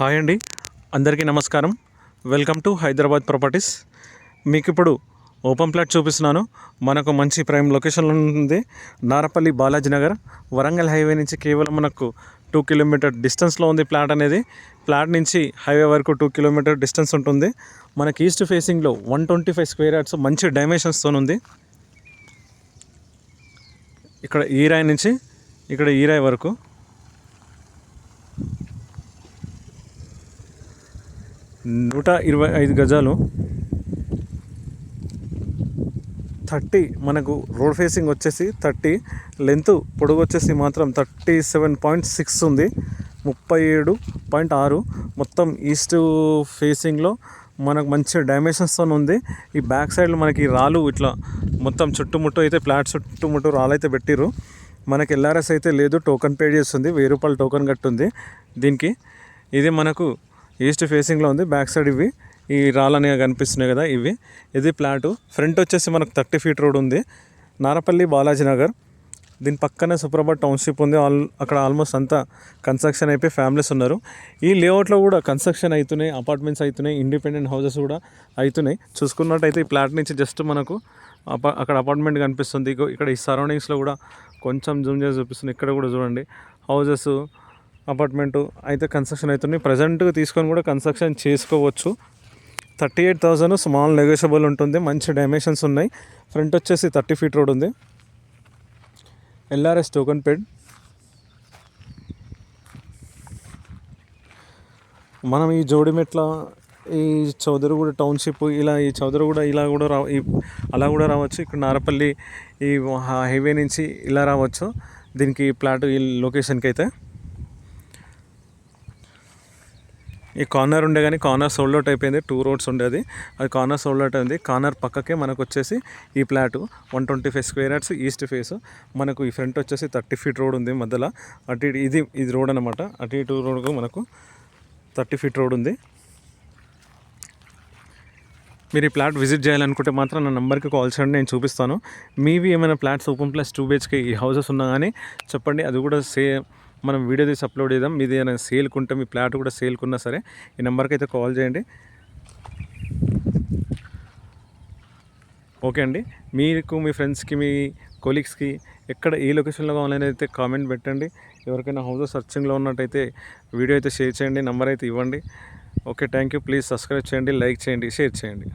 Hi అండి. అందరికీ నమస్కారం. Welcome to Hyderabad properties. మీకు ఇప్పుడు ఓపెన్ ప్లాట్ చూపిస్తున్నాను. మనకు మంచి ప్రైమ్ లొకేషన్లో ఉంది. నారపల్లి బాలాజీ నగర్. వరంగల్ హైవే నుంచి కేవలం మనకు టూ కిలోమీటర్ డిస్టెన్స్లో ఉంది ప్లాట్ అనేది. ప్లాట్ నుంచి హైవే వరకు టూ కిలోమీటర్ డిస్టెన్స్ ఉంటుంది. మనకి ఈస్ట్ ఫేసింగ్లో one twenty five square yards మంచి డైమెన్షన్స్తో ఉంది. ఇక్కడ ఈరాయ్ నుంచి ఇక్కడ ఈరాయ్ వరకు నూట ఇరవై ఐదు గజాలు. థర్టీ మనకు రోడ్ ఫేసింగ్ వచ్చేసి థర్టీ లెంత్ పొడుగు వచ్చేసి మాత్రం థర్టీ సెవెన్ పాయింట్ సిక్స్ ఉంది. ముప్పై ఏడు పాయింట్ ఆరు. మొత్తం ఈస్ట్ ఫేసింగ్లో మనకు మంచి డైమెన్షన్స్తో ఉంది. ఈ బ్యాక్ సైడ్లో మనకి రాళ్ళు ఇట్లా మొత్తం చుట్టుముట్టు అయితే ఫ్లాట్ చుట్టుముట్టు రాళ్ళు అయితే పెట్టిరు మనకి ఎల్ఆర్ఎస్ అయితే లేదు టోకెన్ పే చేస్తుంది. వెయ్యి రూపాయలు టోకెన్ కట్టుంది దీనికి. ఇది మనకు ఈస్ట్ ఫేసింగ్లో ఉంది బ్యాక్ సైడ్ ఇవి. ఈ రాళ్ళని కనిపిస్తున్నాయి కదా ఇవి. ఇది ప్లాటు ఫ్రంట్ వచ్చేసి మనకు థర్టీ ఫీట్ రోడ్ ఉంది. నారపల్లి బాలాజీ నగర్. దీని పక్కనే సుప్రభాత్ టౌన్షిప్ ఉంది. ఆల్ అక్కడ ఆల్మోస్ట్ అంతా కన్స్ట్రక్షన్ అయిపోయి ఫ్యామిలీస్ ఉన్నారు. ఈ లేఅవుట్లో కూడా కన్స్ట్రక్షన్ అవుతున్నాయి అపార్ట్మెంట్స్ అవుతున్నాయి ఇండిపెండెంట్ హౌసెస్ కూడా అవుతున్నాయి చూసుకున్నట్టయితే ఈ ప్లాట్ నుంచి జస్ట్ మనకు అక్కడ అపార్ట్మెంట్ కనిపిస్తుంది. ఇక్కడ ఈ సరౌండింగ్స్లో కూడా కొంచెం జూమ్ చేసి చూపిస్తుంది. ఇక్కడ కూడా చూడండి. హౌజెస్ అపార్ట్మెంటు అయితే కన్స్ట్రక్షన్ అవుతుంది ప్రజెంట్గా తీసుకొని కూడా కన్స్ట్రక్షన్ చేసుకోవచ్చు. Thirty eight thousand small negotiable ఉంటుంది. మంచి డైమెన్షన్స్ ఉన్నాయి. ఫ్రంట్ వచ్చేసి థర్టీ ఫీట్ రోడ్ ఉంది. LRS token paid. మనం ఈ జోడిమెట్ల ఈ చౌదరిగూడ టౌన్షిప్ ఇలా ఈ చౌదరిగూడ ఇలా కూడా రా అలా కూడా రావచ్చు. ఇక్కడ నారపల్లి ఈ హైవే నుంచి ఇలా రావచ్చు. దీనికి ప్లాట్ ఈ లొకేషన్కి అయితే ఈ కార్నర్ ఉండే కానీ కార్నర్ సోల్డ్ అవుట్ అయిపోయింది. టూ రోడ్స్ ఉండేది అది. కార్నర్ సోల్డ్ అవుట్ అయింది. కార్నర్ పక్కకే మనకు వచ్చేసి ఈ plot one twenty five square yards east face మనకు ఈ ఫ్రంట్ వచ్చేసి థర్టీ ఫీట్ రోడ్ ఉంది మధ్యలో. అటు ఇటు ఇది ఇది రోడ్ అనమాట అటు ఇటు రోడ్కు మనకు థర్టీ ఫీట్ రోడ్ ఉంది. మీరు ఈ ప్లాట్ విజిట్ చేయాలనుకుంటే మాత్రం నా నెంబర్కి కాల్ చేయండి నేను చూపిస్తాను. మీవి ఏమైనా plots open plus two BHK ఈ హౌసెస్ ఉన్నా కానీ చెప్పండి. అది కూడా సేమ్ మనం వీడియో తీసి అప్లోడ్ చేద్దాం. మీది ఏదైనా సేల్కి మీ ప్లాట్ కూడా సేల్కున్నా సరే ఈ నెంబర్కి అయితే కాల్ చేయండి. ఓకే అండి. మీకు మీ ఫ్రెండ్స్కి మీ కొలీగ్స్కి ఎక్కడ ఏ లొకేషన్లో కావాలని అయితే కామెంట్ పెట్టండి. ఎవరికైనా హౌస్ సర్చింగ్లో ఉన్నట్టయితే వీడియో అయితే షేర్ చేయండి నెంబర్ అయితే ఇవ్వండి. Okay thank you please subscribe చేయండి లైక్ చేయండి షేర్ చేయండి.